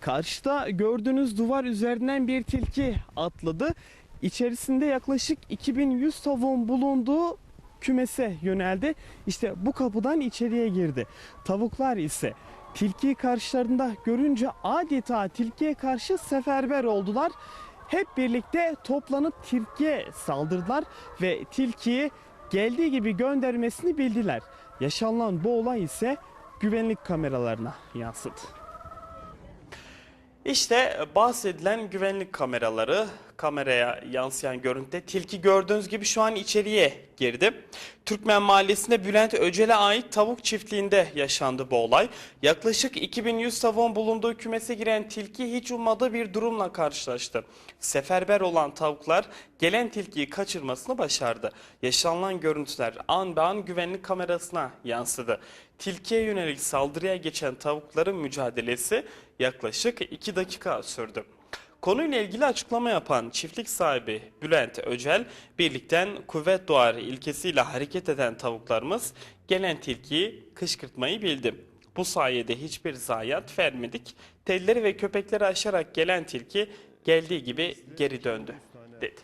Karşıda gördüğünüz duvar üzerinden bir tilki atladı. İçerisinde yaklaşık 2100 tavuğun bulunduğu kümese yöneldi. İşte bu kapıdan içeriye girdi. Tavuklar ise tilkiyi karşılarında görünce adeta tilkiye karşı seferber oldular. Hep birlikte toplanıp tilkiye saldırdılar ve tilkiyi geldiği gibi göndermesini bildiler. Yaşanılan bu olay ise güvenlik kameralarına yansıdı. İşte bahsedilen güvenlik kameraları, kameraya yansıyan görüntüde tilki gördüğünüz gibi şu an içeriye girdi. Türkmen Mahallesi'nde Bülent Öcel'e ait tavuk çiftliğinde yaşandı bu olay. Yaklaşık 2100 tavuğun bulunduğu kümese giren tilki hiç ummadığı bir durumla karşılaştı. Seferber olan tavuklar gelen tilkiyi kaçırmasını başardı. Yaşanılan görüntüler an be an güvenlik kamerasına yansıdı. Tilkiye yönelik saldırıya geçen tavukların mücadelesi yaklaşık 2 dakika sürdü. Konuyla ilgili açıklama yapan çiftlik sahibi Bülent Öcel, birlikten kuvvet doğar ilkesiyle hareket eden tavuklarımız gelen tilkiyi kışkırtmayı bildi. Bu sayede hiçbir zayiat vermedik. Telleri ve köpekleri aşarak gelen tilki geldiği gibi geri döndü dedi.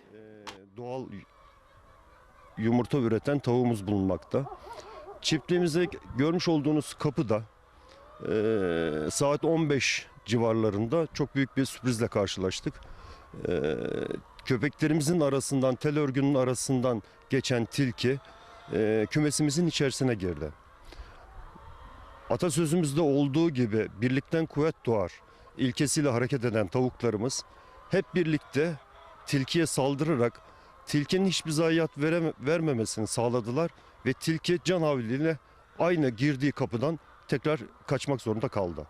doğal yumurta üreten tavuğumuz bulunmakta. Çiftliğimizde görmüş olduğunuz kapıda eee, saat 15 civarlarında çok büyük bir sürprizle karşılaştık. Eee, köpeklerimizin arasından, tel örgünün arasından geçen tilki eee, kümesimizin içerisine girdi. Atasözümüzde olduğu gibi birlikten kuvvet doğar ilkesiyle hareket eden tavuklarımız hep birlikte tilkiye saldırarak tilkinin hiçbir zayiat vereme- vermemesini sağladılar ve tilki can havliyle aynı girdiği kapıdan tekrar kaçmak zorunda kaldı.